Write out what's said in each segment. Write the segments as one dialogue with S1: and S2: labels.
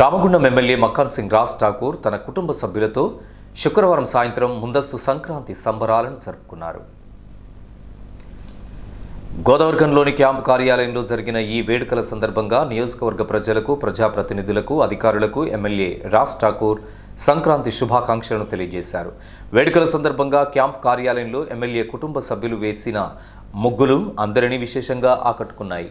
S1: Ramagundam MLA Makkan Singh Raj Thakur తన కుటుంబ సభ్యులతో శుక్రవారం సాయంత్రం ముందస్తు సంక్రాంతి సంబరాలను జరుపుకున్నారు. గోదావరిఖంలోని క్యాంపు కార్యాలయంలో జరిగిన ఈ వేడుకల సందర్భంగా నియోజకవర్గ ప్రజలకు ప్రజాప్రతినిధులకు అధికారులకు ఎమ్మెల్యే రాజ్ ఠాకూర్ సంక్రాంతి శుభాకాంక్షలను తెలియజేశారు. వేడుకల సందర్భంగా క్యాంప్ కార్యాలయంలో ఎమ్మెల్యే కుటుంబ సభ్యులు వేసిన ముగ్గులు అందరినీ విశేషంగా ఆకట్టుకున్నాయి.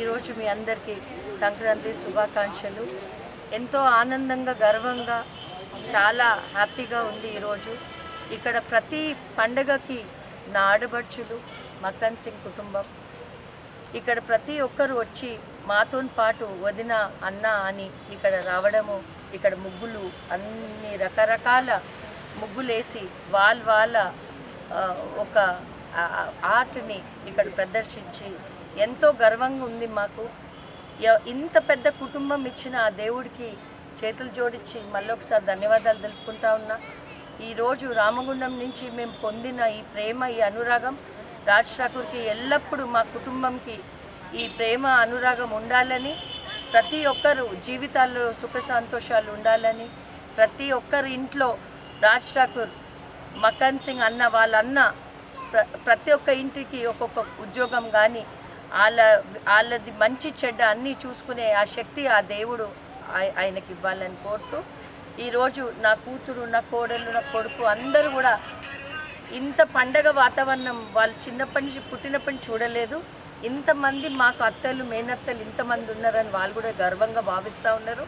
S2: ఈరోజు మీ అందరికీ సంక్రాంతి శుభాకాంక్షలు. ఎంతో ఆనందంగా గర్వంగా చాలా హ్యాపీగా ఉంది ఈరోజు. ఇక్కడ ప్రతి పండగకి నా ఆడబడుచులు మక్కన్ సింగ్ కుటుంబం. ఇక్కడ ప్రతి ఒక్కరు వచ్చి మాతో పాటు వదిన అన్న అని ఇక్కడ రావడము ఇక్కడ ముగ్గులు అన్ని రకరకాల ముగ్గులేసి వాళ్ళ వాళ్ళ ఒక ఆర్ట్ని ఇక్కడ ప్రదర్శించి ఎంతో గర్వంగా ఉంది మాకు. ఇంత పెద్ద కుటుంబం ఇచ్చిన ఆ దేవుడికి చేతులు జోడించి మళ్ళీ ఒకసారి ధన్యవాదాలు తెలుపుకుంటా ఉన్నా. ఈరోజు రామగుండం నుంచి మేము పొందిన ఈ ప్రేమ ఈ అనురాగం రాజ్ ఠాకూర్కి ఎల్లప్పుడూ మా కుటుంబంకి ఈ ప్రేమ అనురాగం ఉండాలని ప్రతి ఒక్కరు జీవితాల్లో సుఖ సంతోషాలు ఉండాలని ప్రతి ఒక్కరి ఇంట్లో రాజ్ ఠాకూర్ మకన్ సింగ్ అన్న వాళ్ళన్న ప్ర ప్రతి ఒక్క ఇంటికి ఒక్కొక్క ఉద్యోగం కానీ వాళ్ళ వాళ్ళది మంచి చెడ్డ అన్నీ చూసుకునే ఆ శక్తి ఆ దేవుడు ఆయనకి ఇవ్వాలని కోరుతూ ఈరోజు నా కూతురు నా కోడలు నా కొడుకు అందరూ కూడా ఇంత పండగ వాతావరణం వాళ్ళు చిన్నప్పటి నుంచి పుట్టినప్పటి నుంచి చూడలేదు. ఇంతమంది మాకు అత్తలు మేనత్తలు ఇంతమంది ఉన్నారని వాళ్ళు కూడా గర్వంగా భావిస్తూ ఉన్నారు.